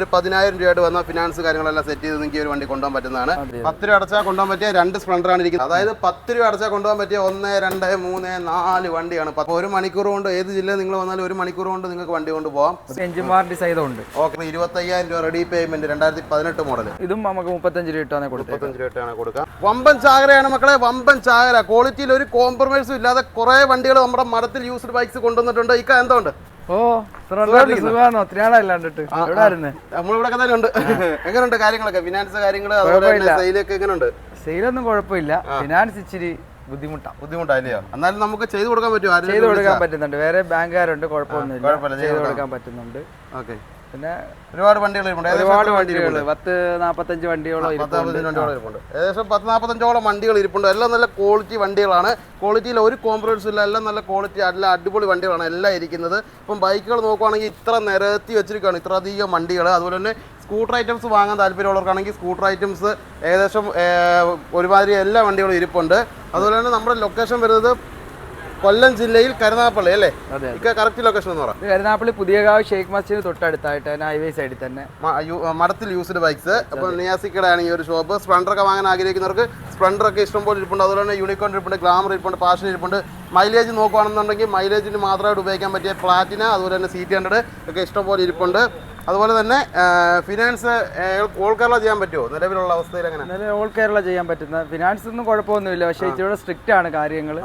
ഒരു പതിനായിരം രൂപയായിട്ട് വന്ന ഫിനാൻസ് കാര്യങ്ങളെല്ലാം സെറ്റ് ചെയ്ത് നിങ്ങൾക്ക് ഒരു വണ്ടി കൊണ്ടുപോകാൻ പറ്റുന്നതാണ്. പത്ത് രൂപ അടച്ചാൽ കൊണ്ടുപോകാൻ പറ്റിയ രണ്ട് സ്പ്ലണ്ടറാണ് ഇരിക്കുന്നത്. അതായത് പത്ത് രൂപ അടച്ചാൽ കൊണ്ടുപോകാൻ പറ്റിയ ഒന്ന് രണ്ട് മൂന്ന് നാല് വണ്ടിയാണ്. അപ്പോൾ ഒരു മണിക്കൂർ കൊണ്ട് ഏത് ജില്ലയിൽ നിങ്ങൾ വന്നാലും ഒരു മണിക്കൂർ കൊണ്ട് നിങ്ങൾക്ക് വണ്ടി കൊണ്ടുപോകാം ഓക്കെ ഇരുപത്തയ്യായിരം രൂപ റെഡി പേയ്മെന്റ് രണ്ടായിരത്തി പതിനെട്ട് മോഡൽ ഇതും നമുക്ക് മുപ്പത്തഞ്ച് രൂപ ഇട്ടാണ് കൊടുത്തത് മുപ്പത്തഞ്ച് രൂപയാണ് കൊടുക്കുക. വമ്പൻ ചാകരയാണ് മക്കളെ വമ്പൻ ചാകര. ക്വാളിറ്റിയിൽ ഒരു കോംപ്രമൈസും ഇല്ലാതെ കുറെ വണ്ടികൾ നമ്മുടെ മരത്തിൽ യൂസ്ഡ് ബൈക്സ് കൊണ്ടുവന്നിട്ടുണ്ട്. ഇക്ക എന്തുണ്ട്? ഓ എവിടെ ആയിരുന്നു നമ്മളിവിടെ തന്നെ ഉണ്ട് എങ്ങനെയുണ്ട് കാര്യങ്ങളൊക്കെ? ഫിനാൻസ് കാര്യങ്ങൾ സെയിലൊക്കെ എങ്ങനെയുണ്ട്? സെയിലൊന്നും കുഴപ്പമില്ല. ഫിനാൻസ് ഇച്ചിരി ബുദ്ധിമുട്ടാണ് ബുദ്ധിമുട്ടായില്ലയോ? എന്നാലും നമുക്ക് ചെയ്തു കൊടുക്കാൻ പറ്റുമോ? ചെയ്തു കൊടുക്കാൻ പറ്റുന്നുണ്ട്. വേറെ ബാങ്കുകാരുണ്ട് കുഴപ്പമൊന്നുമില്ല. ചെയ്ത് കൊടുക്കാൻ പറ്റുന്നുണ്ട്. ഓക്കെ. പിന്നെ ഒരുപാട് വണ്ടികൾ ഒരുപാട് വണ്ടികൾ പത്ത് നാൽപ്പത്തഞ്ച് വണ്ടികൾ ഇരിപ്പുണ്ട് ഏകദേശം പത്ത് നാൽപ്പത്തഞ്ചോളം വണ്ടികൾ ഇരിപ്പുണ്ട്. എല്ലാം നല്ല ക്വാളിറ്റി വണ്ടികളാണ്. ക്വാളിറ്റിയിൽ ഒരു കോംപ്രമൈസും ഇല്ല. എല്ലാം നല്ല ക്വാളിറ്റി അല്ല അടിപൊളി വണ്ടികളാണ് എല്ലാം ഇരിക്കുന്നത്. ഇപ്പം ബൈക്കുകൾ നോക്കുവാണെങ്കിൽ ഇത്ര നിരത്തി വെച്ചിരിക്കുകയാണ്. ഇത്ര അധികം വണ്ടികൾ അതുപോലെ തന്നെ സ്കൂട്ടർ ഐറ്റംസ് വാങ്ങാൻ താല്പര്യമുള്ളവർക്കാണെങ്കിൽ സ്കൂട്ടർ ഐറ്റംസ് ഏകദേശം ഒരുമാതിരി എല്ലാ വണ്ടികളും ഇരിപ്പുണ്ട്. അതുപോലെ തന്നെ നമ്മുടെ ലൊക്കേഷൻ വരുന്നത് കൊല്ലം ജില്ലയിൽ കരുനാപ്പള്ളി അല്ലേ? കറക്റ്റ് ലൊക്കേഷൻ എന്ന് പറയാം കരുനാപ്പള്ളി പുതിയകാവ് ഷെയ്ഖ് മസ്ജിദ് തൊട്ടടുത്തായിട്ട് തന്നെ ഹൈവേ സൈഡിൽ തന്നെ. മരത്തിൽ മഠത്തിൽ യൂസ്ഡ് ബൈക്സ് അപ്പോൾ നിയാസിക്കടയാണ് ഈ ഒരു ഷോപ്പ് സ്പ്ലണ്ടർ ഒക്കെ വാങ്ങാൻ ആഗ്രഹിക്കുന്നവർക്ക് സ്പ്ലണ്ടർ ഒക്കെ ഇഷ്ടംപോലെ ഇരിപ്പുണ്ട്. അതുപോലെ തന്നെ യൂണിക്കോൺ ഇരിപ്പുണ്ട് ഗ്ലാമർ ഇരിപ്പുണ്ട് പാഷൻ ഇരിപ്പുണ്ട്. മൈലേജ് നോക്കുകയാണെന്നുണ്ടെങ്കിൽ മൈലേജിന് മാത്രമായിട്ട് ഉപയോഗിക്കാൻ പറ്റിയ പ്ലാറ്റിന അതുപോലെ തന്നെ സി ടി ഹൺഡ്രഡ് ഒക്കെ ഇഷ്ടംപോലെ ഇരിപ്പുണ്ട്. അതുപോലെ തന്നെ ഫിനാൻസ് ഓൾ കേരള ചെയ്യാൻ പറ്റുമോ നിലവിലുള്ള അവസ്ഥയിൽ എങ്ങനെ? എന്നാലും ഓൾ കേരള ചെയ്യാൻ പറ്റുന്ന ഫിനാൻസ് ഒന്നും കുഴപ്പമൊന്നുമില്ല. പക്ഷേ ഇച്ചിരി സ്ട്രിക്റ്റ് ആണ് കാര്യങ്ങൾ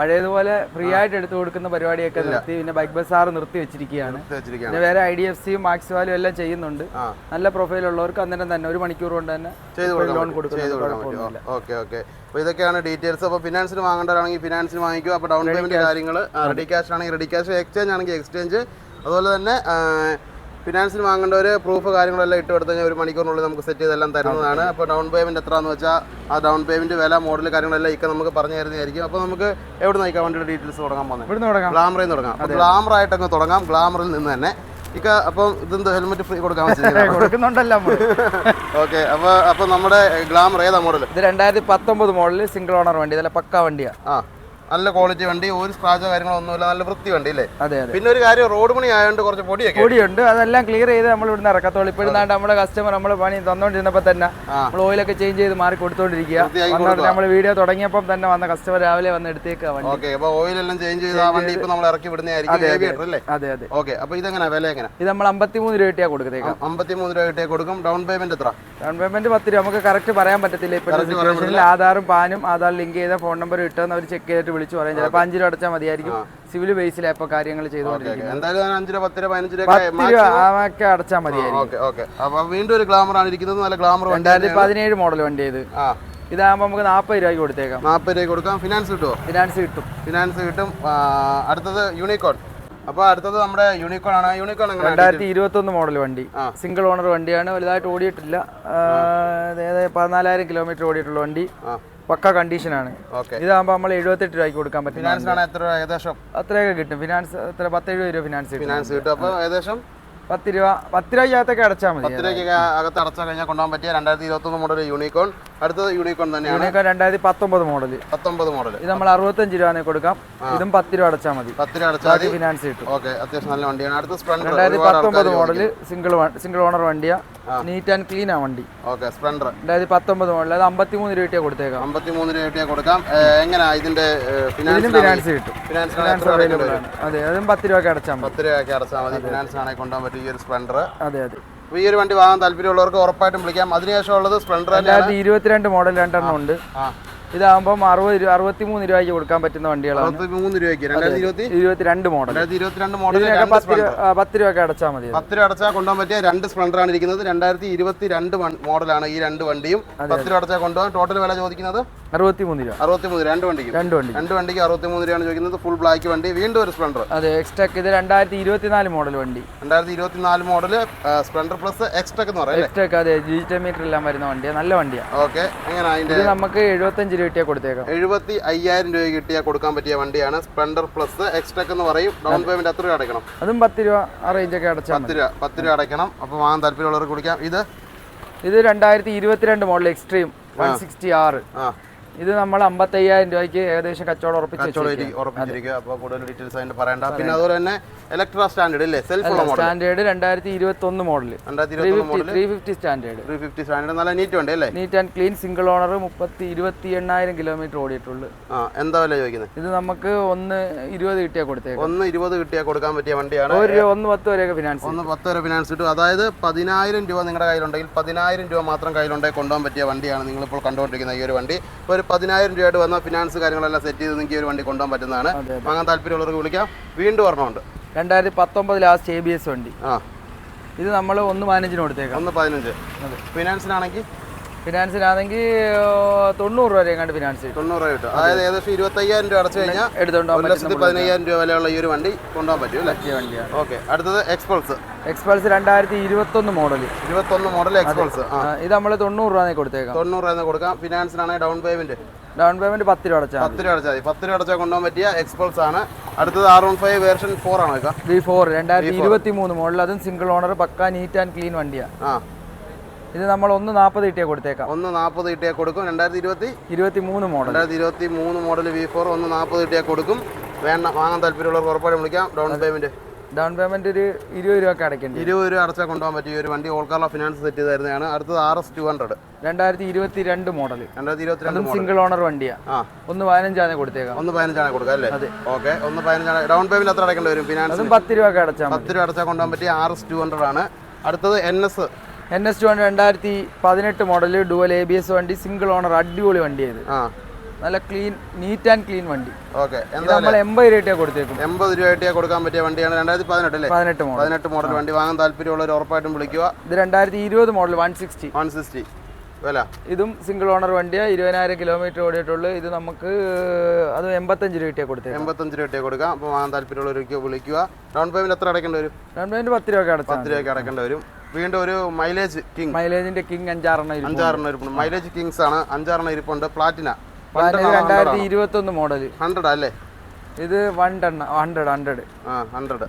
പഴയതുപോലെ ഫ്രീ ആയിട്ട് എടുത്തു കൊടുക്കുന്ന പരിപാടിയൊക്കെ നിർത്തി. പിന്നെ ബൈക്ക് ബസാർ നിർത്തി വെച്ചിരിക്കുകയാണ്. പിന്നെ വേറെ ഐ ഡി എഫ് സിയും മാക്സ് വാലും എല്ലാം ചെയ്യുന്നുണ്ട്. നല്ല പ്രൊഫൈൽ ഉള്ളവർക്ക് അന്നേരം തന്നെ ഒരു മണിക്കൂർ കൊണ്ട് തന്നെ ലോൺ. കൊടുക്കുന്നത് ഓക്കെ അപ്പോൾ ഇതൊക്കെയാണ് ഡീറ്റെയിൽസ് അപ്പോൾ ഫിനാൻസിന് വാങ്ങേണ്ടതാണെങ്കിൽ ഫിനാൻസിന് വാങ്ങിക്കുക അപ്പോൾ ഡൗൺ പേയ്മെന്റ് കാര്യങ്ങൾ റെഡി ക്യാഷ് ആണെങ്കിൽ റെഡി ക്യാഷ് എക്സ്ചേഞ്ച് ആണെങ്കിൽ എക്സ്ചേഞ്ച് അതുപോലെ തന്നെ ഫിനാൻസിന് വാങ്ങേണ്ടവർ പ്രൂഫ് കാര്യങ്ങളെല്ലാം ഇട്ട് കൊടുത്തു കഴിഞ്ഞാൽ ഒരു മണിക്കൂറിനുള്ളിൽ നമുക്ക് സെറ്റ് ചെയ്തെല്ലാം തരുന്നതാണ്. അപ്പോൾ ഡൗൺ പേയ്മെന്റ് എത്രയാണെന്ന് വെച്ചാൽ ആ ഡൗൺ പേയ്മെന്റ് വില മോഡൽ കാര്യങ്ങളെല്ലാം ഇക്ക നമുക്ക് പറഞ്ഞു തരുന്നതായിരിക്കും. അപ്പോൾ നമുക്ക് എവിടെ നിൽക്കാൻ വണ്ടിയുടെ ഡീറ്റെയിൽസ് തുടങ്ങാൻ പോകുന്നത് ഇവിടെ തുടങ്ങാം. ഗ്ലാമറിൽ നിന്ന് തുടങ്ങാം. അപ്പോൾ ഗ്ലാമറായിട്ടങ്ങ് തുടങ്ങാം. ഗ്ലാമറിൽ നിന്ന് തന്നെ. ഇക്ക അപ്പോൾ ഇതെന്തോ ഹെൽമെറ്റ് ഫ്രീ കൊടുക്കാൻ കൊടുക്കുന്നുണ്ടല്ലോ ഓക്കെ അപ്പോൾ അപ്പോൾ നമ്മുടെ ഗ്ലാമർ ഏതാ മോഡൽ ഇത് രണ്ടായിരത്തി പത്തൊമ്പത് മോഡൽ സിംഗിൾ ഓണർ വണ്ടി. ഇതല്ല പക്ക വണ്ടിയാണ് ആ. നല്ല ക്വാളിറ്റി വണ്ടി ഒരു സ്ക്രാച്ചോ കാര്യങ്ങളോ ഒന്നുമില്ല നല്ല വൃത്തി വണ്ടി അല്ലേ? അതെ അതെ. പിന്നെ ഒരു കാര്യം റോഡ് പണി ആയതുകൊണ്ട് കുറച്ച് പൊടിയൊക്കെ പൊടിയുണ്ട്. അതെല്ലാം ക്ലിയർ ചെയ്ത് നമ്മൾ ഇവിടുന്ന് ഇറക്കത്തോളൂ ഇപ്പൊ ഇരുന്നാണ്ട് നമ്മുടെ കസ്റ്റമർ നമ്മൾ പണി തന്നോണ്ടിരുന്നപ്പോ തന്നെ. നമ്മൾ ഓയിലൊക്കെ ചേഞ്ച് ചെയ്ത് മാറി കൊടുത്തോണ്ടിരിക്കുക നമ്മൾ വീഡിയോ തുടങ്ങിയപ്പോൾ തന്നെ വന്ന കസ്റ്റമർ രാവിലെ വന്ന് വണ്ടി. ഓക്കെ ചേഞ്ച് ചെയ്ത് ആ വണ്ടി ഇപ്പൊ നമ്മൾ ഇറക്കി വിടുന്നതായിരിക്കും അല്ലേ? അതെ അതെ. ഓക്കെ അപ്പോൾ ഇതെങ്ങനെ? വില എങ്ങനെ? ഇത് നമ്മൾ അമ്പത്തിമൂന്ന് രൂപ കിട്ടിയാ കൊടുക്കുന്നത് അമ്പത്തിമൂന്ന് രൂപ കിട്ടിയാ കൊടുക്കും. ഡൗൺ പേയ്മെന്റ് എത്ര? ഡൗൺ പേയ്മെന്റ് പത്ത് രൂപ. നമുക്ക് കറക്റ്റ് പറയാൻ പറ്റത്തില്ല. ഇപ്പൊ ആധാറും പാനും ആധാർ ലിങ്ക് ചെയ്ത ഫോൺ നമ്പർ ഇട്ടെന്ന് അവർ ചെക്ക് ചെയ്തിട്ട് വിളിച്ചു പറയും. ചിലപ്പോൾ അഞ്ച് രൂപ അടച്ചാൽ മതിയായിരിക്കും. സിവിൽ ബേസിലാണ് ഇപ്പോൾ കാര്യങ്ങൾ ചെയ്തുകൊണ്ടിരിക്കുന്നത് അടച്ചാൽ മതിയായിരിക്കും. Okay okay. വീണ്ടും ഒരു ഗ്ലാമർ ആണ് ഇരിക്കുന്നത്. നല്ല ഗ്ലാമർ വണ്ടി രണ്ടായിരത്തി പതിനേഴ് മോഡൽ വണ്ടി ഇത്. ഇതാകുമ്പോ ഇതാകുമ്പോൾ നമുക്ക് നാൽപ്പത് രൂപയ്ക്ക് കൊടുത്തേക്കാം. നാൽപ്പത് രൂപ കൊടുക്കാം. ഫിനാൻസ് കിട്ടുമോ ഫിനാൻസ് കിട്ടും. ഫിനാൻസ് കിട്ടും. അടുത്തത് യൂണിക്കോൺ അപ്പോൾ അടുത്തത് നമ്മുടെ യൂണിക്കോൺ ആണ്. യൂണിക്കോൺ രണ്ടായിരത്തി ഇരുപത്തൊന്ന് മോഡൽ വണ്ടി. സിംഗിൾ ഓണർ വണ്ടിയാണ്. വലുതായിട്ട് ഓടിയിട്ടില്ല. പതിനാലായിരം കിലോമീറ്റർ ഓടിയിട്ടുള്ള വണ്ടി. പക്ക കണ്ടീഷനാണ് ആണ്. ഇതാകുമ്പോൾ നമ്മൾ എഴുപത്തെട്ട് രൂപയ്ക്ക് കൊടുക്കാൻ പറ്റും ആണ് എത്ര ഏകദേശം? അത്രയൊക്കെ കിട്ടും. ഫിനാൻസ് എത്ര പത്ത് എഴുപത് രൂപ ഫിനാൻസ് കിട്ടും. ഫിനാൻസ് കിട്ടും. അപ്പോൾ ഏകദേശം? പത്ത് രൂപ പത്ത് രൂപയ്ക്കകത്തൊക്കെ അടച്ചാൽ മതി. പത്ത് രൂപയ്ക്ക് അകത്ത് അടച്ചാൽ കഴിഞ്ഞാൽ കൊണ്ടുപോകാൻ പറ്റിയ രണ്ടായിരത്തി ഇരുപത്തൊന്ന് മോഡൽ യൂണിക്കോൺ അടുത്തത് യൂണിക്കോൺ തന്നെയാണ്. യൂണിക്കോൺ രണ്ടായിരത്തി പത്തൊമ്പത് മോഡൽ പത്തൊമ്പത് മോഡൽ ഇത് നമ്മൾ അറുപത്തഞ്ച് രൂപ കൊടുക്കാം ഇതും പത്ത് രൂപ അടച്ചാൽ മതി പത്ത് രൂപ അടച്ചാൽ ഫിനാൻസ് കിട്ടും ഓക്കെ അത്യാവശ്യം നല്ല വണ്ടിയാണ്. അടുത്ത സ്പ്ലെൻഡർ രണ്ടായിരത്തി പത്തൊമ്പത് മോഡൽ സിംഗിൾ സിംഗിൾ ഓണർ വണ്ടിയാ. നീറ്റ് ആൻഡ് ക്ലീൻ ആ വണ്ടി. Okay Splendor. രണ്ടായിരത്തി പത്തൊമ്പത് മോഡൽ അത് അമ്പത്തിമൂന്ന് രൂപയ്ക്ക് കൊടുത്തേക്കാം. അമ്പത്തി മൂന്ന് രൂപ കൊടുക്കാം. ഏ, എങ്ങനെയാ ഇതിന്റെ ഇതിനും ഫിനാൻസ് ഫിനാൻസ് കിട്ടും. ഫിനാൻസ് അവൈലബിൾ ആണ്. അതെ അതും പത്ത് രൂപയ്ക്ക് അടച്ചാൽ പത്ത് രൂപയ്ക്ക് അടച്ചാൽ മതി. ഫിനാൻസ് ആണെങ്കിൽ കൊണ്ടുപോകാൻ പറ്റും ഈ ഒരു സ്പ്ലെൻഡർ. അതെ അതെ. ഈ ഒരു വണ്ടി വാങ്ങാൻ താല്പര്യമുള്ളവർക്ക് ഉറപ്പായിട്ടും വിളിക്കാം. അതിനുശേഷം ഉള്ളത് സ്പ്ലെൻഡർ ഇരുപത്തിരണ്ട് മോഡൽ രണ്ടെണ്ണം ഉണ്ട്. ഇതാകുമ്പോൾ അറുപത് അറുപത്തി മൂന്ന് രൂപയ്ക്ക് കൊടുക്കാൻ പറ്റുന്ന വണ്ടികളാണ്. ഇരുപത്തിരണ്ട് മോഡൽ പത്ത് രൂപ രൂപയ്ക്ക് അടച്ചാൽ മതി. പത്ത് രൂപ അടച്ചാൽ കൊണ്ടുപോകാൻ പറ്റിയ രണ്ട് സ്പ്ലണ്ടർ ആണ് ഇരിക്കുന്നത്. രണ്ടായിരത്തി ഇരുപത്തി രണ്ട് മോഡലാണ് ഈ രണ്ട് വണ്ടിയും. പത്ത് രൂപ അടച്ചാൽ കൊണ്ടുപോകാൻ. ടോട്ടൽ വില ചോദിക്കുന്നത് അറുപത്തി മൂന്ന് രൂപ. അറുപത്തി മൂന്ന് രണ്ട് വണ്ടിക്ക്. രണ്ട് വണ്ടി രണ്ട് വണ്ടിക്ക് അറുപത്തി മൂന്ന് രൂപയാണ് ചോദിക്കുന്നത്. ഫുൾ ബ്ലാക്ക് വണ്ടി. വീണ്ടും ഒരു സ്പ്ലെൻഡർ അതെ ഇത് രണ്ടായിരത്തി ഇരുപത്തിനാല് മോഡൽ വണ്ടി രണ്ടായിരത്തി ഇരുപത്തി നാല് സ്പ്ലെൻഡർ പ്ലസ് എന്ന് അതെ ഡിജിറ്റൽ മീറ്റർ എല്ലാം വരുന്ന വണ്ടിയാണ് നല്ല വണ്ടിയാണ് ഓക്കെ എങ്ങനെ അതിന്റെ നമുക്ക് എഴുപത്തഞ്ച് രൂപ കിട്ടിയാൽ കൊടുത്തേക്കാം. എഴുപത്തി അയ്യായിരം രൂപ കിട്ടിയാൽ കൊടുക്കാൻ പറ്റിയ വണ്ടിയാണ് സ്പ്ലെൻഡർ പ്ലസ് എക്സ്ട്രാക്ക് എന്ന് പറയും. ഡൗൺ പേയ്മെന്റ് എത്ര രൂപ അടയ്ക്കണം? അതും പത്ത് രൂപ ആ റേഞ്ചൊക്കെ അടച്ചാൽ പത്ത് രൂപ പത്ത് രൂപ അടയ്ക്കണം. അപ്പോൾ വാങ്ങാൻ താല്പര്യമുള്ളവർക്ക് കുടിക്കാം. ഇത്? ഇത് രണ്ടായിരത്തി ഇരുപത്തിരണ്ട് മോഡൽ എക്സ്ട്രീം വൺ സിക്സ്റ്റി ആറ് ആ. ഇത് നമ്മൾ അമ്പത്തയ്യായിരം രൂപയ്ക്ക് ഏകദേശം കച്ചവടം ഉറപ്പിച്ചിരിക്കും കച്ചവടം ഇരി- ഉറപ്പിച്ചിരിക്കുക. അപ്പോൾ കൂടുതൽ ഡീറ്റെയിൽസ് അതിന്റെ പറയണ്ട. പിന്നെ അതുപോലെ തന്നെ ഇലക്ട്ര സ്റ്റാൻഡേർഡ് അല്ലേ സെൽഫ് സ്റ്റാൻഡേർഡ് രണ്ടായിരത്തി ഇരുപത്തി ഒന്ന് model three fifty standard three fifty standard നല്ല നീറ്റ് ഉണ്ട് അല്ലേ? Neat and clean single owner മുപ്പത്തി ഇരുപത്തി എണ്ണായിരം കിലോമീറ്റർ ഓടിയിട്ടുള്ളൂ എന്താ വില ചോദിക്കുന്നത്? ഇത് നമുക്ക് ഒന്ന് ഇരുപത് കിട്ടിയാൽ കൊടുത്തേക്കാം. ഒന്ന് ഇരുപത് കിട്ടിയാൽ കൊടുക്കാൻ പറ്റിയ വണ്ടിയാണ്. ഒരു ഒന്ന് പത്ത് വരെയൊക്കെ ഫിനാൻസ് ഒന്ന് പത്ത് വരെ ഫിനാൻസ് കിട്ടും. അതായത് പതിനായിരം രൂപ നിങ്ങളുടെ കയ്യിലുണ്ടെങ്കിൽ പതിനായിരം രൂപ മാത്രം കയ്യിലുണ്ടെങ്കിൽ കൊണ്ടുപോകാൻ പറ്റിയ വണ്ടിയാണ് നിങ്ങളിപ്പോൾ കണ്ടുകൊണ്ടിരിക്കുന്ന ഈ ഒരു വണ്ടി. ഒരു പതിനായിരം രൂപയായിട്ട് വന്ന ഫിനാൻസ് കാര്യങ്ങളെല്ലാം സെറ്റ് ചെയ്ത് നിങ്ങൾക്ക് ഒരു വണ്ടി കൊണ്ടുപോകാൻ പറ്റുന്നതാണ്. വാങ്ങാൻ താല്പര്യമുള്ളവർക്ക് വിളിക്കാം. വീണ്ടും ഒരെണ്ണമുണ്ട്. രണ്ടായിരത്തി പത്തൊമ്പത് ലാസ്റ്റ് എ ബി എസ് വണ്ടി. ആ. ഇത് നമ്മൾ ഒന്ന് പതിനഞ്ചിന് കൊടുത്തേക്കാം. ഒന്ന് പതിനഞ്ച്. ഫിനാൻസിനാണെങ്കിൽ ഫിനാൻസിനാണെങ്കിൽ തൊണ്ണൂറ് രൂപ എങ്ങാണ്ട് ഫിനാൻസ് തൊണ്ണൂറ് രൂപ കിട്ടും. അതായത് ഏകദേശം ഇരുപത്തയ്യായിരം രൂപ അടച്ചു കഴിഞ്ഞാൽ എടുത്തോണ്ട് ഒരു ലക്ഷത്തി പതിനയ്യായിരം രൂപ വിലയുള്ള ഈ ഒരു വണ്ടി കൊണ്ടുപോകാൻ പറ്റും അല്ലേ? വണ്ടിയാണ് ഓക്കെ. അടുത്തത് എക്സ്പൾസ് എക്സ്പൾസ് രണ്ടായിരത്തി ഇരുപത്തൊന്ന് മോഡൽ ഇരുപത്തൊന്ന് മോഡൽ എക്സ്പൾസ് ഇത് നമ്മൾ തൊണ്ണൂറ് രൂപ കൊടുത്തേക്കാം. തൊണ്ണൂറ് രൂപ കൊടുക്കാം. ഫിനാൻസിനാണെങ്കിൽ ഡൗൺ പേയ്മെന്റ് ഡൗൺ പേയ്മെന്റ് പത്ത് രൂപ അടച്ചാൽ പത്ത് രൂപ അടച്ചാൽ മതി. പത്ത് രൂപ അടച്ചാൽ കൊണ്ടുപോകാൻ പറ്റിയ എക്സ്പൾസ് ആണ്. അടുത്തത് R one five version four ആണ് വി ഫോർ രണ്ടായിരത്തി ഇരുപത്തി മൂന്ന് മോഡൽ അതും സിംഗിൾ ഓണർ പക്ക നീറ്റ് ആൻഡ് ക്ലീൻ വണ്ടിയാണ് ആ. ഇത് നമ്മൾ ഒന്ന് നാൽപ്പത് കിട്ടിയാൽ കൊടുത്തേക്കാം. ഒന്ന് നാൽപ്പത് കിട്ടിയാൽ കൊടുക്കും. രണ്ടായിരത്തി ഇരുപത്തി ഇരുപത്തി മൂന്ന് മോഡൽ രണ്ടായിരത്തി ഇരുപത്തി മൂന്ന് മോഡൽ വി ഫോർ ഒന്ന് നാൽപ്പത് കിട്ടിയാൽ കൊടുക്കും. വേണ്ട വാങ്ങാൻ താല്പര്യമുള്ളവർക്ക് ഉറപ്പായിട്ടും വിളിക്കാം. ഡൗൺ പേയ്മെന്റ് ഡൗൺ പേയ്മെന്റ് ഒരു ഇരുപത് രൂപ ഒക്കെ അടയ്ക്കേണ്ടി ഇരുപത് രൂപ അടച്ചാൽ കൊണ്ടുപോകാൻ പറ്റിയ ഒരു വണ്ടി ഓൾ കേരള ഫിനാൻസ് സെറ്റ് ചെയ്ത് തരുന്നതാണ് അടുത്തത് ആർ എസ് ടു ഹൺഡ്രഡ് രണ്ടായിരത്തി ഇരുപത്തി രണ്ട് മോഡൽ രണ്ടായിരത്തി ഇരുപത്തിരണ്ട് അതും മോഡൽ സിംഗിൾ ഓണർ വണ്ടിയാ. ആ. ഒന്ന് പതിനഞ്ചാണ് കൊടുത്തേക്കാം. ഒന്ന് പതിനഞ്ചാണ് കൊടുക്കുക അല്ലേ? ഓക്കെ ഒന്ന് പതിനഞ്ചാണ്. ഡൗൺ പേയ്മെന്റ് എത്ര അടയ്ക്കേണ്ടി വരും? ഫിനാൻസ് പത്ത് രൂപ ഒക്കെ അടച്ചാൽ പത്ത് രൂപ അടച്ചാൽ കൊണ്ടുപോകാൻ പറ്റിയ ആർ എസ് ടു ഹൺഡ്രഡ് ആണ്. അടുത്തത് N S N S two രണ്ടായിരത്തി പതിനെട്ട് model dual A B S വണ്ടി സിംഗിൾ ഓണർ അടിപൊളി വണ്ടിയായത്. നല്ല ക്ലീൻ നീറ്റ് ആൻഡ് ക്ലീൻ വണ്ടി. ഓക്കെ നമ്മൾ എൺപത് രൂപ കൊടുത്തേക്കും എൺപത് രൂപ കൊടുക്കാൻ പറ്റിയ വണ്ടിയാണ് രണ്ടായിരത്തി പതിനെട്ട് അല്ലേ? പതിനെട്ട് മോഡൽ പതിനെട്ട് മോഡൽ വണ്ടി. വാങ്ങാൻ താല്പര്യമുള്ളവർ ഉറപ്പായിട്ടും വിളിക്കുക. ഇത് രണ്ടായിരത്തി ഇരുപത് model one sixty one sixty വില? ഇതും സിംഗിൾ ഓണർ വണ്ടിയാണ് ഇരുപതിനായിരം കിലോമീറ്റർ ഓടിയിട്ടുള്ളൂ. ഇത് നമുക്ക് അത് എൺപത്തഞ്ച് രൂപ കൊടുത്തേക്കാം എൺപത്തഞ്ച് രൂപ കൊടുക്കാം അപ്പോൾ വാങ്ങാൻ താല്പര്യമുള്ളവർക്ക് വിളിക്കുക. ഡൗൺ പേയ്മെന്റ് എത്ര അടക്കേണ്ടി വരും? ഡൗൺ പേയ്മെന്റ് പത്ത് രൂപ പത്ത് രൂപ അടക്കേണ്ടി വരും. വീണ്ടും ഒരു മൈലേജ് കിങ് മൈലേജിന്റെ കിങ് അഞ്ചാറെണ്ണം അഞ്ചാറെണ്ണ ഇരിപ്പുണ്ട്. മൈലേജ് കിങ്സ് ആണ്. അഞ്ചാറെണ്ണം ഇരിപ്പുണ്ട്. പ്ലാറ്റിന ഇത് രണ്ടായിരത്തി ഇരുപത്തി ഒന്ന് മോഡൽ ഹൺഡ്രഡ് അല്ലേ? ഇത് വൺ ടെൺ ഹൺഡ്രഡ് ഹൺഡ്രഡ് ആ ഹൺഡ്രഡ്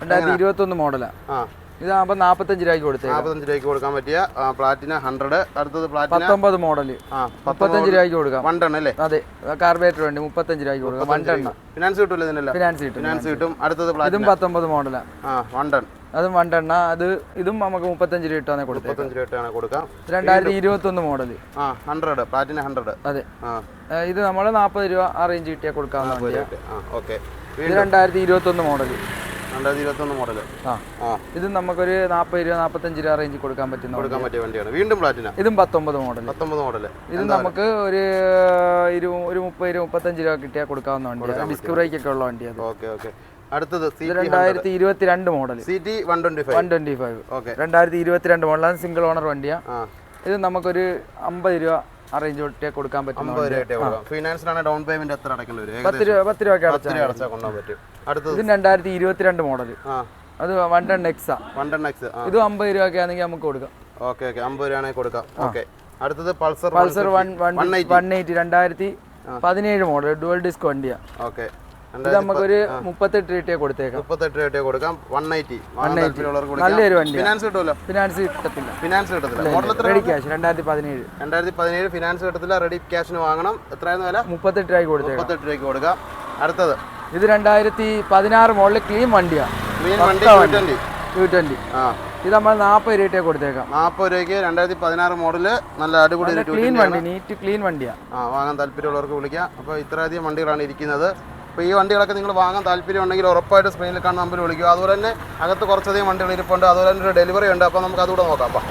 രണ്ടായിരത്തി ഇരുപത്തി ഒന്ന് മോഡലാണ് ആ. ഇതാകുമ്പോൾ നാൽപ്പത്തഞ്ച് രൂപയ്ക്ക് കൊടുത്തേക്കാം. നാൽപ്പത്തഞ്ച് രൂപയ്ക്ക് കൊടുക്കാൻ പറ്റിയ പ്ലാറ്റിന ഹൺഡ്രഡ് അടുത്തത് പ്ലാറ്റിന പത്തൊമ്പത് മോഡൽ ആ മുപ്പത്തഞ്ച് രൂപയ്ക്ക് കൊടുക്കാം. വൺ ടൺ അല്ലേ? അതെ. കാർബേറ്റർ വേണ്ടി മുപ്പത്തഞ്ച് രൂപയ്ക്ക് കൊടുക്കാം. വൺ ടെണ്ണ ഫിനാൻസ് കിട്ടില്ല ഇതിനല്ല? ഫിനാൻസ് കിട്ടും ഫിനാൻസ് കിട്ടും. അടുത്തത് ഇതും പത്തൊമ്പത് മോഡലാണ് ആ. വൺ ടൺ അതും വണ്ടെണ്ണ ടെണ്ണ അത് ഇതും നമുക്ക് മുപ്പത്തഞ്ച് രൂപ ഇട്ടാണ് രൂപയാണ് കൊടുക്കാം. രണ്ടായിരത്തി ഇരുപത്തി ഒന്ന് മോഡൽ ആ ഹൺഡ്രഡ് പ്ലാറ്റിന ഹൺഡ്രഡ് അതെ. ഇത് നമ്മൾ നാൽപ്പത് രൂപ ആ റേഞ്ച് കിട്ടിയാൽ കൊടുക്കാവുന്ന ഓക്കെ ഇത് രണ്ടായിരത്തി ഇരുപത്തി ഒന്ന് മോഡൽ രണ്ടായിരത്തി മോഡൽ ആ. ഇത് നമുക്കൊരു നാൽപ്പത് രൂപ നാൽപ്പത്തഞ്ച് രൂപ റേഞ്ച് കൊടുക്കാൻ പറ്റുന്ന കൊടുക്കാൻ പറ്റിയ വണ്ടിയാണ്. വീണ്ടും പ്ലാറ്റിന ഇതും പത്തൊമ്പത് മോഡൽ പത്തൊമ്പത് മോഡൽ ഇത് നമുക്ക് ഒരു ഇരു ഒരു മുപ്പത് രൂപ മുപ്പത്തഞ്ച് രൂപ കിട്ടിയാൽ കൊടുക്കാവുന്ന വണ്ടിയാണ് ഡിസ്ക് ബ്രേക്ക് ഒക്കെ ഉള്ള വണ്ടിയാണ് ഓക്കെ ഓക്കെ അടുത്തത് രണ്ടായിരത്തി ഇരുപത്തി രണ്ട് model C T one twenty one twenty five okay രണ്ടായിരത്തി ഇരുപത്തിരണ്ട് മോഡലാണ് സിംഗിൾ ഓണർ വണ്ടിയാ. ഇത് നമുക്കൊരു അമ്പത് രൂപ അറേഞ്ച് കൊട്ടിയാ കൊടുക്കാൻ ഫിനാൻസിനാണ് ഡൗൺ പേയ്മെന്റ് എത്ര അടക്കേണ്ടി വരും? പത്ത് രൂപ പത്ത് രൂപ അടച്ചാൽ കൊണ്ടുപോകാൻ പറ്റും. അടുത്തത് ഇത് രണ്ടായിരത്തി ഇരുപത്തിരണ്ട് മോഡൽ അത് one ten X one ten X ഇത് അമ്പത് രൂപ ഒക്കെ ആണെങ്കിൽ നമുക്ക് കൊടുക്കാം. ഓക്കെ ഓക്കെ അമ്പത് രൂപയാണെങ്കിൽ കൊടുക്കാം. ഓക്കെ അടുത്തത് Pulsar Pulsar one one one eighty രണ്ടായിരത്തി പതിനേഴ് മോഡൽ ഡുവൽ ഡിസ്ക് വണ്ടിയാണ് ഓക്കെ ഇത് നമുക്കൊരു മുപ്പത്തെട്ട് രൂപ കൊടുത്തേക്കാം. മുപ്പത്തെട്ട് രൂപ കൊടുക്കാം. വൺ എയ്റ്റി നല്ലൊരു വണ്ടി ഫിനാൻസ് കിട്ടുമല്ലോ? ഫിനാൻസ് കിട്ടത്തില്ല. ഫിനാൻസ് കിട്ടത്തില്ല. റെഡി ക്യാഷ് രണ്ടായിരത്തി പതിനേഴ് രണ്ടായിരത്തി പതിനേഴ് ഫിനാൻസ് കിട്ടത്തില്ല. റെഡി ക്യാഷിന് വാങ്ങണം. എത്രയായിരുന്നു വില? മുപ്പത്തെട്ട് രൂപയ്ക്ക് കൊടുത്തേക്കാം. മുപ്പത്തെട്ട് രൂപയ്ക്ക് കൊടുക്കാം. അടുത്തത്. ഇത് രണ്ടായിരത്തി പതിനാറ് മോഡൽ ക്ലീൻ വണ്ടിയാണ് ക്ലീൻ വണ്ടി ട്വന്റി ടു ട്വന്റി ആ. ഇത് നമ്മൾ നാൽപ്പത് രൂപയ്ക്ക് കൊടുത്തേക്കാം. നാൽപ്പത് രൂപയ്ക്ക് രണ്ടായിരത്തി പതിനാറ് മോഡൽ നല്ല അടിപൊളി ക്ലീൻ വണ്ടി നീറ്റ് ക്ലീൻ വണ്ടിയാണ് ആ വാങ്ങാൻ താല്പര്യമുള്ളവർക്ക് വിളിക്കാം. അപ്പോൾ ഇത്രയധികം വണ്ടികളാണ് ഇരിക്കുന്നത്. അപ്പോൾ ഈ വണ്ടികളൊക്കെ നിങ്ങൾ വാങ്ങാൻ താല്പര്യമുണ്ടെങ്കിൽ ഉറപ്പായിട്ട് സ്ക്രീനിൽ കാണുന്ന നമ്പർ വിളിക്കുക. അതുപോലെ തന്നെ അകത്ത് കുറച്ചധികം വണ്ടികൾ ഇരിപ്പുണ്ട്. അതുപോലെ തന്നെ ഒരു ഡെലിവറി ഉണ്ട്. അപ്പോൾ നമുക്ക് അതുകൂടെ നോക്കാം. അപ്പം.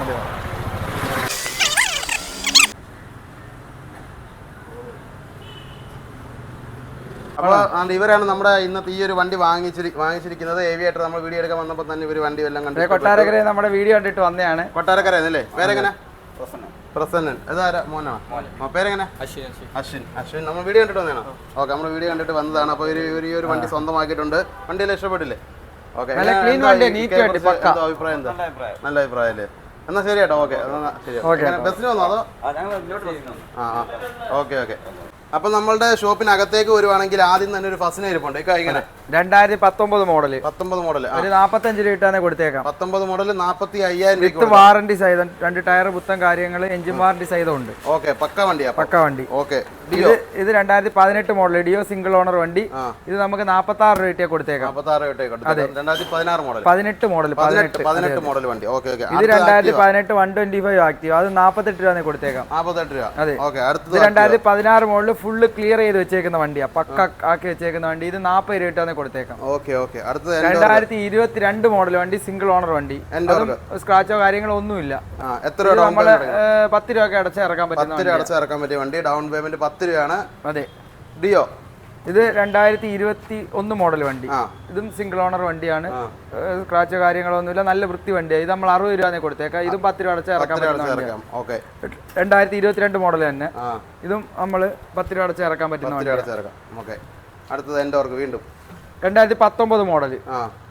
അപ്പോൾ ഇവരാണ് നമ്മുടെ ഇന്നത്തെ ഈ ഒരു വണ്ടി വാങ്ങിച്ചിരി വാങ്ങിച്ചിരിക്കുന്നത്. ഏവിയായിട്ട് നമ്മൾ വീഡിയോ എടുക്കാൻ വന്നപ്പോൾ തന്നെ ഇവർ വണ്ടി എല്ലാം കണ്ടു കൊട്ടാരക്കര നമ്മുടെ വീഡിയോ കണ്ടിട്ട് വന്നതാണ് കൊട്ടാരക്കര അല്ലേ പേരെങ്ങനെ? പ്രസന്നൻ. ഇതാരാ? മോനാണോ? പേരെങ്ങനെ? അശ്വിൻ അശ്വിൻ. നമ്മൾ വീഡിയോ കണ്ടിട്ട് വന്നതാണോ? ഓക്കെ നമ്മൾ വീഡിയോ കണ്ടിട്ട് വന്നതാണ്. അപ്പോൾ ഒരു ഒരു ഈ ഒരു വണ്ടി സ്വന്തമാക്കിയിട്ടുണ്ട്. വണ്ടിയിൽ ഇഷ്ടപ്പെട്ടില്ലേ? ഓക്കെ. അഭിപ്രായം എന്താ? നല്ല അഭിപ്രായം. അല്ലേ? എന്നാ ശരി. കേട്ടോ ഓക്കെ ബസ്സിന് വന്നോ അതോ? ആ. Okay okay. അപ്പൊ നമ്മളുടെ ഷോപ്പിനകത്തേക്ക് വരുവാണെങ്കിൽ ആദ്യം തന്നെ ഒരു ഫസിന് ഇരിപ്പുണ്ട്. ഇങ്ങനെ. രണ്ടായിരത്തി പത്തൊമ്പത് മോഡൽ. പത്തൊമ്പത് മോഡൽ ഒരു നാപ്പത്തഞ്ച് രൂപ ഇട്ടാണ് കൊടുത്തേക്കാം. പത്തൊമ്പത് മോഡൽ നാപ്പത്തി അയ്യായിരം വിത്ത് വാറണ്ടി സഹിതം രണ്ട് ടയർ പുത്തം കാര്യങ്ങൾ എഞ്ചിൻ വാറണ്ടി സഹിതം ഉണ്ട്. ഓക്കെ പക്ക വണ്ടിയാ പക്ക വണ്ടി. ഓക്കെ ഇത് ഇത് രണ്ടായിരത്തി പതിനെട്ട് മോഡൽ ഡിയോ സിംഗിൾ ഓണർ വണ്ടി. ഇത് നമുക്ക് നാപ്പത്തി ആറ് രൂപ കൊടുത്തേക്കാം. രണ്ടായിരത്തി പതിനാറ് മോഡൽ പതിനെട്ട് മോഡൽ പതിനെട്ട് പതിനെട്ട്. മോഡൽ വണ്ടി. Okay okay. ഇത് രണ്ടായിരത്തി പതിനെട്ട് വൺ ട്വന്റി ഫൈവ് ആക്റ്റീവ്. അത് നാപ്പത്തെട്ട് രൂപ കൊടുത്തേക്കാം. നാപ്പത്തെട്ട് രൂപ. അതെ. ഓക്കെ അടുത്തത് രണ്ടായിരത്തി പതിനാറ് മോഡൽ ഫുള്ള് ക്ലിയർ ചെയ്ത് വെച്ചേക്കുന്ന വണ്ടിയാ. പക്ക ആക്കി വെച്ചേക്കുന്ന വണ്ടി. ഇത് നാപ്പത് രൂപ ഇട്ടാണ് കൊടുത്തേക്കാം. Okay okay. രണ്ടായിരത്തി ഇരുപത്തി രണ്ട് മോഡൽ വണ്ടി സിംഗിൾ ഓണർ വണ്ടി. സ്ക്രാച്ചോ കാര്യങ്ങളോ ഒന്നുമില്ല. എത്ര രൂപ നമ്മൾ പത്ത് രൂപ ഒക്കെ അടച്ച് ഇറക്കാൻ പറ്റും അടച്ച് ഇറക്കാൻ പറ്റിയ വണ്ടി. ഡൗൺ പേയ്മെന്റ് പത്ത് രൂപയാണ്. അതെ. ഡിയോ ഇത് രണ്ടായിരത്തി ഇരുപത്തി ഒന്ന് മോഡൽ വണ്ടി ഇതും സിംഗിൾ ഓണർ വണ്ടിയാണ്. സ്ക്രാച്ച് കാര്യങ്ങളൊന്നുമില്ല. നല്ല വൃത്തി വണ്ടിയാണ് ഇത് നമ്മൾ അറുപത് രൂപ കൊടുത്തേക്കാം. ഇതും പത്ത് രൂപ അടച്ച് ഇറക്കാൻ പറ്റുന്ന വണ്ടിയാണ് രണ്ടായിരത്തി ഇരുപത്തിരണ്ട് മോഡൽ തന്നെ. ഇതും നമ്മൾ പത്ത് രൂപ അടച്ച് ഇറക്കാൻ പറ്റുന്ന പത്ത് വണ്ടി രൂപ അടച്ച് ഇറക്കാം. അടുത്തത് എന്റെ വീണ്ടും. രണ്ടായിരത്തി പത്തൊമ്പത് മോഡൽ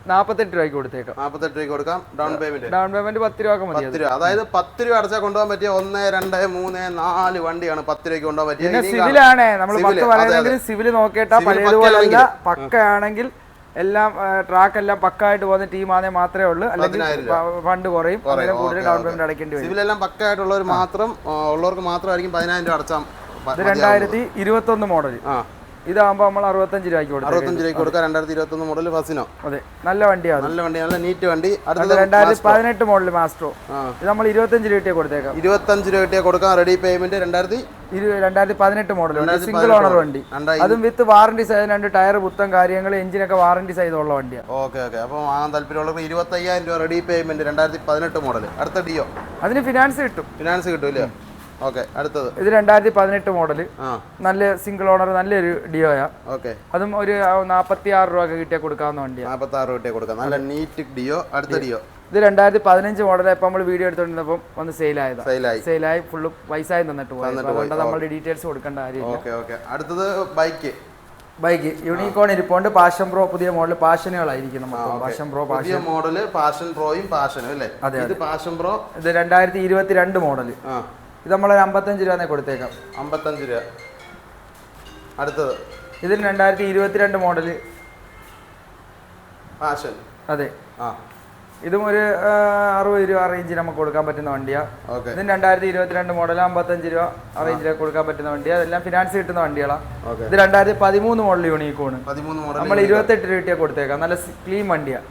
ആ നാൽപ്പത്തെട്ട് രൂപയ്ക്ക് കൊടുത്തേക്കാം. നാൽപ്പത്തെട്ട് രൂപ കൊടുക്കാം. ഡൗൺ പേയ്മെന്റ് ഡൗൺ പേയ്മെന്റ് പത്ത് രൂപ മതി പത്ത് രൂപ. അതായത് പത്ത് രൂപ അടച്ചാൽ കൊണ്ടുപോകാൻ പറ്റിയ ഒന്ന് രണ്ട് മൂന്ന് നാല് വണ്ടിയാണ് പത്ത് രൂപയ്ക്ക് കൊണ്ടുപോകാൻ പറ്റിയ. പിന്നെ ഇനിയും സിവിലാണ്. നമ്മൾ പത്ത് പറയുന്നത് പറയുന്നെങ്കിൽ സിവിൽ നോക്കിയിട്ടാ പഴയതുപോലെയല്ല പക്കയാണെങ്കിൽ. എല്ലാം ട്രാക്ക് എല്ലാം പക്കായിട്ട് പോകുന്ന ടീമാണെങ്കിൽ മാത്രമേ ഉള്ളൂ. അല്ലെങ്കിൽ ഫണ്ട് കുറയും. കൂടുതൽ ഡൗൺ പേയ്മെന്റ് അടയ്ക്കേണ്ടി വരും. സിവിലെല്ലാം പക്കായിട്ടുള്ളവർ മാത്രം ഉള്ളവർക്ക് മാത്രമായിരിക്കും പതിനായിരം രൂപ അടച്ചാൽ രണ്ടായിരത്തി ഇരുപത്തി ഒന്ന് മോഡൽ ആ. ഇതാകുമ്പോൾ നമ്മൾ അറുപത്തഞ്ച് രൂപയ്ക്ക് കൊടുക്കും അറുപത്തഞ്ച് രൂപയ്ക്ക് കൊടുക്കാം രണ്ടായിരത്തി ഇരുപത്തി ഒന്ന് മോഡൽ ഫസിനോ അതെ. നല്ല വണ്ടിയാണ് നല്ല വണ്ടി നല്ല നീറ്റ് വണ്ടി. അടുത്ത രണ്ടായിരത്തി പതിനെട്ട് മോഡൽ മാസ്ട്രോ ഇത് നമ്മൾ ഇരുപത്തഞ്ച് രൂപയ്ക്ക് കൊടുത്തേക്കാം. ഇരുപത്തഞ്ച് രൂപ കിട്ടിയാൽ കൊടുക്കാം റെഡി പേയ്മെന്റ് രണ്ടായിരത്തി രണ്ടായിരത്തി പതിനെട്ട് മോഡൽ സിംഗിൾ ഓണർ വണ്ടി അതും വിത്ത് വാറണ്ടി സൈസ് രണ്ട് ടയർ പുത്തം കാര്യങ്ങൾ എഞ്ചിനൊക്കെ വാറണ്ടി സൈസ് ഉള്ള വണ്ടിയാണ് ഓക്കെ ഓക്കെ അപ്പോൾ വാങ്ങാൻ താല്പര്യമുള്ള ഇരുപത്തി അയ്യായിരം രൂപ റെഡി പേയ്മെന്റ് രണ്ടായിരത്തി പതിനെട്ട് മോഡൽ അടുത്ത ഡിയോ അതിന് ഫിനാൻസ് കിട്ടും. ഫിനാൻസ് കിട്ടൂല്ലേ? ഓക്കെ അടുത്തത്. ഇത് രണ്ടായിരത്തി പതിനെട്ട് മോഡൽ നല്ല സിംഗിൾ ഓണർ നല്ലൊരു ഡിയോയാ ഓക്കെ. അതും ഒരു നാൽപ്പത്തി ആറ് രൂപ ഒക്കെ കിട്ടിയാൽ കൊടുക്കാവുന്ന വണ്ടിയാണ് നാൽപ്പത്തി ആറ് രൂപ കൊടുക്കാം. നല്ല നീറ്റ് ഡിയോ അടുത്ത ഡിയോ ഇത് രണ്ടായിരത്തി പതിനഞ്ച് മോഡൽ ഇപ്പം നമ്മൾ വീഡിയോ എടുത്തോണ്ടിരുന്നപ്പം വന്ന് സെയിലായത് സെയിലായി ഫുള്ള് പൈസ തന്നിട്ട് പോയി. അതുകൊണ്ട് നമ്മൾ ഡീറ്റെയിൽസ് കൊടുക്കേണ്ട കാര്യമില്ല. അടുത്തത് ബൈക്ക് ബൈക്ക് യൂണിക്കോൺ ഇരിപ്പുണ്ട്. പാഷൻ പ്രോ പുതിയ മോഡൽ പാഷനുകളായിരിക്കും നമുക്ക് പാഷൻ പ്രോ പാഷൻ പുതിയ മോഡൽ പാഷൻ പ്രോയും പാഷനും അല്ലേ? അതെ, ഇത് പാഷൻ പ്രോ ഇത് രണ്ടായിരത്തി ഇരുപത്തി രണ്ട് മോഡൽ ഇത് നമ്മളൊരു അമ്പത്തഞ്ച് രൂപ കൊടുത്തേക്കാം. അമ്പത്തഞ്ച് രൂപ. അടുത്തത്. ഇതിന് രണ്ടായിരത്തി ഇരുപത്തിരണ്ട് മോഡൽ പാഷൻ അതെ. ആ. ഇതും ഒരു അറുപത് രൂപ റേഞ്ചിൽ നമുക്ക് കൊടുക്കാൻ പറ്റുന്ന വണ്ടിയാണ് ഇതിന് രണ്ടായിരത്തി ഇരുപത്തിരണ്ട് മോഡൽ അമ്പത്തഞ്ച് രൂപ റേഞ്ചിൽ റേഞ്ചിലൊക്കെ കൊടുക്കാൻ പറ്റുന്ന വണ്ടിയാണ് അതെല്ലാം ഫിനാൻസ് കിട്ടുന്ന വണ്ടികളാണ് ഇത് രണ്ടായിരത്തി പതിമൂന്ന് മോഡൽ യൂണിക്കോണ് നമ്മൾ ഇരുപത്തെട്ട് രൂപ കൊടുത്തേക്കാം. നല്ല ക്ലീൻ വണ്ടിയാണ്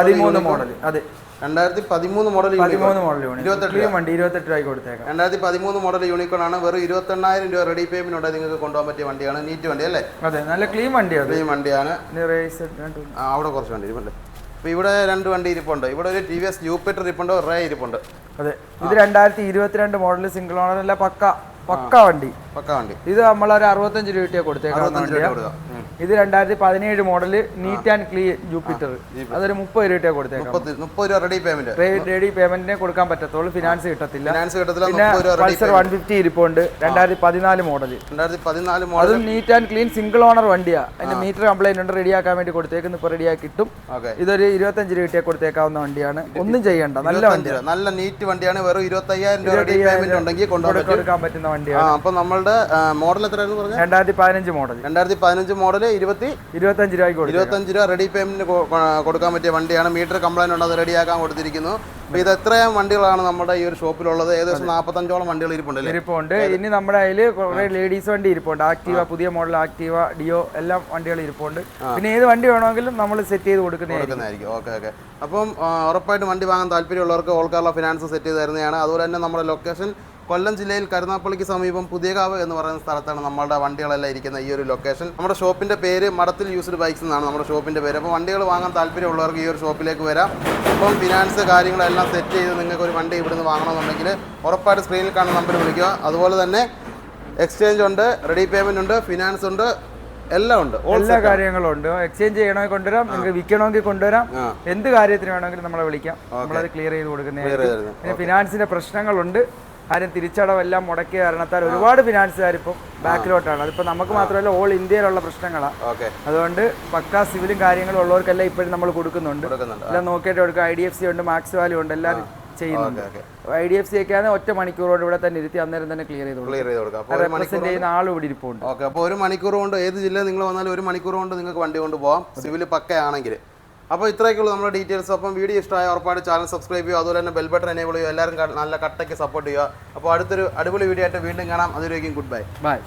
പതിമൂന്ന് മോഡൽ അതെ. രണ്ടായിരത്തി പതിമൂന്ന് മോഡൽ പതിമൂന്ന് മോഡൽ യൂണിറ്റ് വണ്ടി ഇരുപത്തെട്ട് രൂപയ്ക്ക് കൊടുത്തേക്കാം. രണ്ടായിരത്തി പതിമൂന്ന് മോഡൽ യൂണിക്കോൺ ആണ്. വെറും ഇരുപത്തെണ്ണായിരം രൂപ റെഡി പേയ്മെന്റ് ഉണ്ട്. നിങ്ങൾക്ക് കൊണ്ടുപോകാൻ പറ്റിയ വണ്ടിയാണ്. നീറ്റ് വണ്ടി അല്ലേ? അതെ നല്ല ക്ലീൻ വണ്ടിയാണ്. ക്ലീൻ വണ്ടിയാണ് അവിടെ കുറച്ച് വണ്ടി ഇരിപ്പുണ്ട്. അപ്പോൾ ഇവിടെ രണ്ട് വണ്ടി ഇരിപ്പുണ്ട്. ഇവിടെ ഒരു ടി വി എസ് ജൂപ്പിറ്റർ ഇരിപ്പുണ്ട്. റേ ഇരിപ്പുണ്ട്. അതെ ഇത് രണ്ടായിരത്തി ഇരുപത്തിരണ്ട് മോഡൽ സിംഗിൾ ഓണർ അല്ല പക്ക. പക്ക വണ്ടി. പക്ക വണ്ടി. ഇത് നമ്മളൊരു അറുപത്തഞ്ച് രൂപ കിട്ടിയാൽ കൊടുത്തേക്കാം ഇത് രണ്ടായിരത്തി പതിനേഴ് model neat and clean Jupiter അതൊരു മുപ്പത് രൂപ കൊടുത്തേക്കാം. റെഡി പേയ്മെന്റ് റെഡി പേയ്മെന്റിനെ കൊടുക്കാൻ പറ്റത്തുള്ളൂ. ഫിനാൻസ് കിട്ടത്തില്ല. പിന്നെ പൾസർ വൺ ഫിഫ്റ്റി ഇരിപ്പുണ്ട്. രണ്ടായിരത്തി പതിനാല് മോഡൽ മോഡൽ അതും neat and clean single owner വണ്ടിയാ. അതിന്റെ മീറ്റർ കംപ്ലൈന്റ് ഉണ്ട് റെഡിയാക്കാൻ വേണ്ടി കൊടുത്തേക്കുന്നു. ഇപ്പൊ റെഡിയാക്കി കിട്ടും. ഇതൊരു ഇരുപത്തഞ്ച് രൂപ കിട്ടിയാൽ കൊടുത്തേക്കാവുന്ന വണ്ടിയാണ്. ഒന്നും ചെയ്യണ്ട. നല്ല വണ്ടി നല്ല നീറ്റ് വണ്ടിയാണ്. വെറും ഇരുപത്തി അയ്യായിരം രൂപ പേയ്മെന്റ് ഉണ്ടെങ്കിൽ കൊടുക്കാൻ പറ്റുന്ന വണ്ടിയാണ്. അപ്പോൾ നമ്മളുടെ മോഡൽ പറഞ്ഞാൽ രണ്ടായിരത്തി പതിനഞ്ച് മോഡൽ രണ്ടായിരത്തി പതിനഞ്ച് മോഡൽ ഇരുപത്തി ഇരുപത്തഞ്ച് രൂപ ഇരുപത്തഞ്ച് രൂപ റെഡി പേയ്മെന്റ് കൊടുക്കാൻ പറ്റിയ വണ്ടിയാണ്. മീറ്റർ കംപ്ലൈന്റ് ഉണ്ട് അത് റെഡിയാക്കാൻ കൊടുത്തിരിക്കുന്നു. ഇത് എത്രയും വണ്ടികളാണ് നമ്മുടെ ഈ ഒരു ഷോപ്പിലുള്ളത്? ഏകദേശം നാൽപ്പത്തഞ്ചോളം വണ്ടികൾ ഇരിപ്പുണ്ട് ഇരിപ്പുണ്ട്. ഇനി നമ്മുടെ അതിൽ കുറെ ലേഡീസ് വണ്ടി ഇരിപ്പുണ്ട്. ആക്റ്റീവ പുതിയ മോഡൽ ആക്റ്റീവ ഡിയോ എല്ലാം വണ്ടികൾ ഇരിപ്പുണ്ട്. പിന്നെ ഏത് വണ്ടി വേണമെങ്കിലും നമ്മൾ സെറ്റ് ചെയ്ത് കൊടുക്കുന്നതായിരിക്കും. Okay okay. അപ്പം ഉറപ്പായിട്ട് ഉറപ്പായിട്ടും വണ്ടി വാങ്ങാൻ താല്പര്യമുള്ളവർക്ക് ഓൾ കേരള ഫിനാൻസ് സെറ്റ് ചെയ്ത് തരുന്നതാണ്. അതുപോലെ തന്നെ നമ്മുടെ ലൊക്കേഷൻ കൊല്ലം ജില്ലയിൽ കരുനാപ്പള്ളിക്ക് സമീപം പുതിയകാവ് എന്ന് പറയുന്ന സ്ഥലത്താണ് നമ്മളുടെ വണ്ടികളെല്ലാം ഇരിക്കുന്ന ഈ ഒരു ലൊക്കേഷൻ നമ്മുടെ ഷോപ്പിന്റെ പേര് മടത്തിൽ യൂസ്ഡ് ബൈക്സ് എന്നാണ് നമ്മുടെ ഷോപ്പിന്റെ പേര്. അപ്പോൾ വണ്ടികൾ വാങ്ങാൻ താല്പര്യമുള്ളവർക്ക് ഈ ഒരു ഷോപ്പിലേക്ക് വരാം. അപ്പം ഫിനാൻസ് കാര്യങ്ങളെല്ലാം സെറ്റ് ചെയ്ത് നിങ്ങൾക്ക് ഒരു വണ്ടി ഇവിടുന്ന് വാങ്ങണമെന്നുണ്ടെങ്കിൽ ഉറപ്പായിട്ട് സ്ക്രീനിൽ കാണുന്ന നമ്പർ വിളിക്കുക. അതുപോലെ തന്നെ എക്സ്ചേഞ്ച് ഉണ്ട് റെഡി പേയ്മെന്റ് ഉണ്ട് ഫിനാൻസ് ഉണ്ട് എല്ലാം ഉണ്ട്. എല്ലാ കാര്യങ്ങളും ഉണ്ട്. എക്സ്ചേഞ്ച് ചെയ്യണമെങ്കിൽ കൊണ്ടുവരാം നിങ്ങൾക്ക് വിൽക്കണമെങ്കിൽ കൊണ്ടുവരാം. എന്ത് കാര്യത്തിന് വേണമെങ്കിലും നമ്മളെ വിളിക്കാം. നമ്മളത് ക്ലിയർ ചെയ്ത് കൊടുക്കുന്നതായിരിക്കും. പിന്നെ ഫിനാൻസിന്റെ പ്രശ്നങ്ങളുണ്ട്. ആരും തിരിച്ചടവെല്ലാം മുടക്കിയ കാരണത്താൽ ഒരുപാട് ഫിനാൻസുകാർ ഇപ്പം ബാക്കിലോട്ടാണ്. അതിപ്പോൾ നമുക്ക് മാത്രമല്ല ഓൾ ഇന്ത്യയിലുള്ള പ്രശ്നങ്ങളാണ് അതുകൊണ്ട് പക്കാ സിവിലും കാര്യങ്ങളും ഉള്ളവർക്കെല്ലാം ഇപ്പോഴും നമ്മൾ കൊടുക്കുന്നുണ്ട്. എല്ലാം നോക്കിയിട്ട് കൊടുക്കുക ഐ ഡി എഫ് സി ഉണ്ട് മാക്സ് വാല്യൂ ഉണ്ട് എല്ലാവരും ചെയ്യുന്നുണ്ട്. ഐ ഡി എഫ് സി ഒക്കെ ആണെങ്കിൽ ഒറ്റ മണിക്കൂറോട് ഇവിടെ തന്നെ ഇരുത്തി അന്നേരം തന്നെ ക്ലിയർ ചെയ്ത് ക്ലിയർ ചെയ്ത് കൊടുക്കാം റെപ്രസെന്റ് ചെയ്യുന്ന ആളും ഇവിടെ ഇരിപ്പുണ്ട്. ഓക്കെ അപ്പോൾ ഒരു മണിക്കൂർ കൊണ്ട് ഏത് ജില്ലയിൽ നിങ്ങൾ വന്നാലും ഒരു മണിക്കൂർ കൊണ്ട് നിങ്ങൾക്ക് വണ്ടി കൊണ്ട് പോകാം സിവിൽ പക്കയാണെങ്കിൽ. അപ്പോൾ ഇത്രയൊക്കെയുള്ളൂ നമ്മുടെ ഡീറ്റെയിൽസ്. അപ്പം വീഡിയോ ഇഷ്ടമായ ഉറപ്പായിട്ട് ചാനൽ സബ്സ്ക്രൈബ് ചെയ്യുക. അതുപോലെ തന്നെ ബെൽ ബട്ടൺ എനേബിൾ ചെയ്യുക. എല്ലാവരും നല്ല കട്ടയ്ക്ക് സപ്പോർട്ട് ചെയ്യുക. അപ്പോൾ അടുത്തൊരു അടിപൊളി വീഡിയോ ആയിട്ട് വീണ്ടും കാണാം. അതുവരേക്കും ഗുഡ് ബൈ ബൈ